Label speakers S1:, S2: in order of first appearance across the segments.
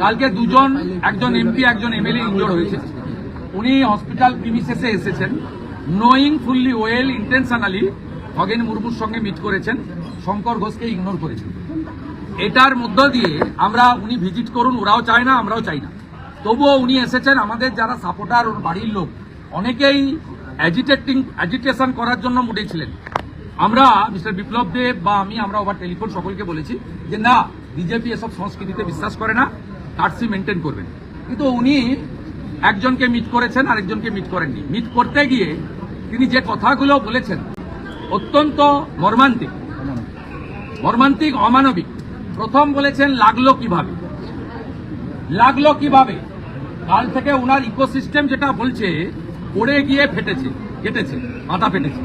S1: কালকে দুজন, একজন এমপি একজন এমএলএ ইনজোর হয়েছে। উনি হসপিটাল প্রিমিসেসে এসেছেন। Knowing fully well intentionally Khagen মুর্মুর সঙ্গে মিট করেছেন। শঙ্কর ঘোষকে ইগনোর করেছেন। এটার মধ্য দিয়ে আমরা উনি ভিজিট করুন, ওরাও চায় না, আমরাও চাই না। তবুও উনি এসেছেন, আমাদের যারা সাপোর্টার ওর বাড়ির লোক, অনেকেই অ্যাজিটেটিং অ্যাজিটেশন করার জন্য মুডে ছিলেন। আমরা মিস্টার বিপ্লব দেব বা আমি, আমরা ওভার টেলিফোন সকলকে বলেছি যে না বিজেপি এসব সংস্কৃতিতে বিশ্বাস করে না। কার্সি মেনটেন করবেন। কিন্তু উনি একজনকে মিট করেছেন, আরেকজনকে মিট করেননি। মিট করতে গিয়ে তিনি যে কথাগুলো বলেছেন, অত্যন্ত মর্মান্তিক। মর্মান্তিক, অমানবিক। প্রথম বলেছেন, লাগল কীভাবে? লাগল কীভাবে? কাল থেকে ওনার ইকোসিস্টেম যেটা বলছে, পড়ে গিয়ে ফেটেছে, কেটেছে, মাথা ফেটেছে।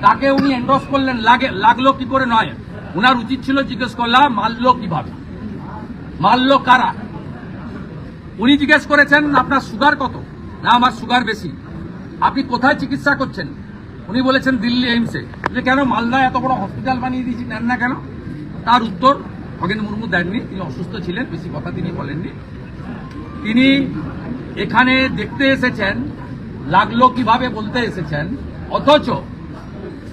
S1: তাকে উনি এন্ডোর্স করলেন, লাগে, লাগল কি করে নয়? ওনার উচিত ছিল জিজ্ঞেস করলাম, মারলো কীভাবে? মারলো কারা? উনি জিজ্ঞেস করেছেন, আপনার সুগার কত? না, আমার সুগার বেশি। আপনি কোথায় চিকিৎসা করছেন? উনি বলেছেন, দিল্লি এইমসে। যে কেন মালদায় এত বড় হসপিটাল বানিয়ে দিয়েছি, নেন না কেন? তার উত্তর খগেন মুর্মু দেননি, তিনি অসুস্থ ছিলেন, বেশি কথা তিনি বলেননি। তিনি এখানে দেখতে এসেছেন, লাগল কীভাবে বলতে এসেছেন, অথচ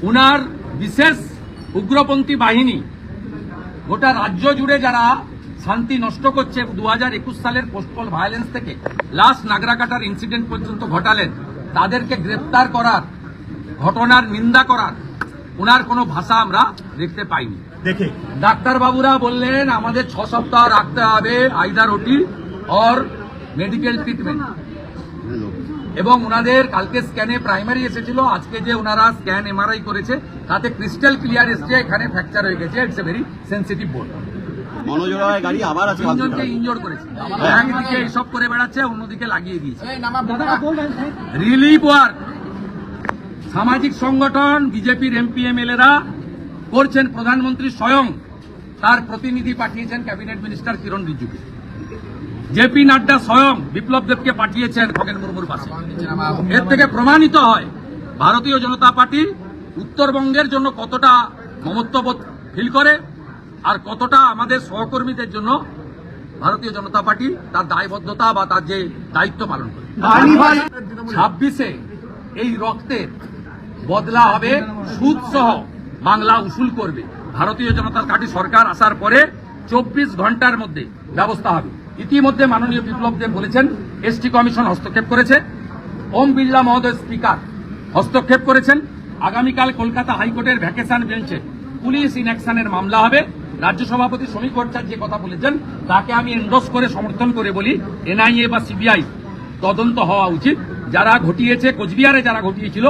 S1: উনার বিশেষ উগ্রপন্থী বাহিনী গোটা রাজ্য জুড়ে যারা শান্তি নষ্ট করছে দু হাজার একুশ সালের পোস্টপল ভায়োলেন্স থেকে। লাস্ট নাগরাকাটার ইনসিডেন্ট পর্যন্ত ঘটালেন। তাদেরকে গ্রেপ্তার করার ঘটনার নিন্দা করার ওনার কোনো ভাষা আমরা দেখতে পাইনি।
S2: দেখে।
S1: ডাক্তারবাবুরা বললেন আমাদের ছ সপ্তাহ রাখতে হবে either OT or medical treatment এবং ওনাদের কালকে স্ক্যানে প্রাইমারি এসেছিল। আজকে যে ওনারা স্ক্যান এমআরআই করেছে তাতে ক্রিস্টাল ক্লিয়ার এসছে এখানে ফ্র্যাকচার হয়ে গেছে। It's a very sensitive board
S3: মনোজোড়ায় গাড়ি আবার আছে
S1: তিনজনকে ইনজোর করেছে। একদিকে এইসব করে বেড়াচ্ছে অন্যদিকে লাগিয়ে দিয়েছে। রিলিফ ওয়ার্ক সামাজিক সংগঠন বিজেপির এমপি এমএলএরা করছেন প্রধানমন্ত্রী স্বয়ং তার প্রতিনিধি পাঠিয়েছেন ক্যাবিনেট মিনিস্টার কিরণ রিজিজুকে জেপি নাড্ডা স্বয়ং বিপ্লব দেবকে পাঠিয়েছেন খগেন মুর্মুর পাশে। এর থেকে প্রমাণিত হয় ভারতীয় জনতা পার্টি উত্তরবঙ্গের জন্য কতটা মমত্ববোধ ফিল করে আর কতটা আমাদের সহকর্মীদের জন্য ভারতীয় জনতা পার্টি তার দায়বদ্ধতা বা তার যে দায়িত্ব পালন করে। ছাব্বিশে এই রক্তের বদলা হবে সুদ সহ বাংলা উসুল করবে। ভারতীয় জনতা পার্টি সরকার আসার পরে চব্বিশ ঘণ্টার মধ্যে ব্যবস্থা হবে। ইতিমধ্যে মাননীয় বিপ্লব দেব বলেছেন এসটি কমিশন হস্তক্ষেপ করেছে। ওম বিড়লা মহোদয় স্পিকার হস্তক্ষেপ করেছেন। আগামীকাল কলকাতা হাইকোর্টের ভ্যাকেশন বেঞ্চে পুলিশ ইনঅ্যাকশনের মামলা হবে। রাজ্য সভাপতি শ্রমিক ভট্টাচার্য যে কথা বলেছেন, তাকে আমি এন্ডস করে সমর্থন করে বলি, এনআইএ বা সিবিআই তদন্ত হওয়া উচিত। যারা ঘটিয়েছে, কোচবিহারে যারা ঘটিয়েছিল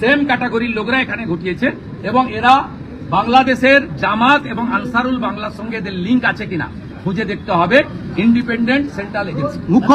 S1: সেম ক্যাটাগরির লোকরা এখানে ঘটিয়েছে এবং এরা বাংলাদেশের জামাত এবং আনসারুল বাংলার সঙ্গে এদের লিঙ্ক আছে কিনা, খুঁজে দেখতে হবে। Independent central agency